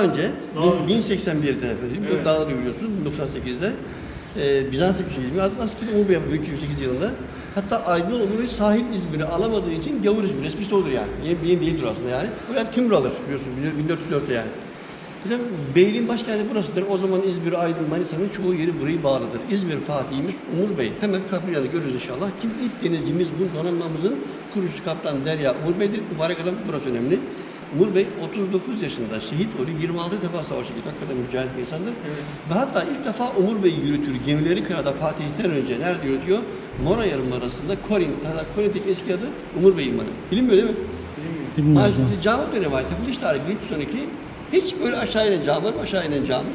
daha önce, Doğru. 1081'de efendim, Evet. dağları biliyorsunuz 98'de. Ee, Bizans İmparatorluğu aslında Umur Bey 328 yılında. Hatta Aydın Umur Bey sahil İzmir'i alamadığı için gavur İzmir, esprisi odur yani. Yeni, yeni değildir aslında yani. Bu yani Timur alır biliyorsunuz 1404'te yani. Hocam Beyliğin başkenti burasıdır. O zaman İzmir, Aydın, Manisa'nın çoğu yeri burayı bağlıdır. İzmir Fatihimiz Umur Bey. Hemen kapıya da görürüz inşallah. Kim ilk denizcimiz bu donanmamızın kurucusu kaptan Derya Umur Bey'dir. Mübarek adam burası önemli. Umur Bey 39 yaşında şehit oluyor. 26 defa savaşa gidiyor. Hakikaten mücahit bir insandır. Ve hatta ilk defa Umur Bey yürütür. Gemileri kırada Fatih'ten önce nerede yürütüyor? Mora Yarımadası'nda Korin. Hatta Korin'deki eski adı Umur Bey İmanı. Bilinmiyor değil mi? Bir cami dönemi var. Yapılış tarihi 1312. Hiç böyle aşağı inen cami var mı? Aşağı inen cami.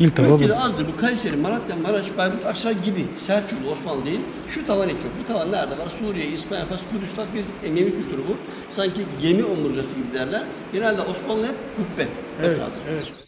Bu. Ölçüleri azdır. Bu Kayseri, Malatya, Maraş, Bayburt, Aksaray gibi. Selçuklu, Osmanlı değil. Şu tavan hiç yok. Bu tavan nerede var? Suriye, İspanya, Fas, Kudüs, Takviz, gemi kültürü bu. Sanki gemi omurgası gibi derler. Genelde Osmanlı hep kubbe. Evet, evet.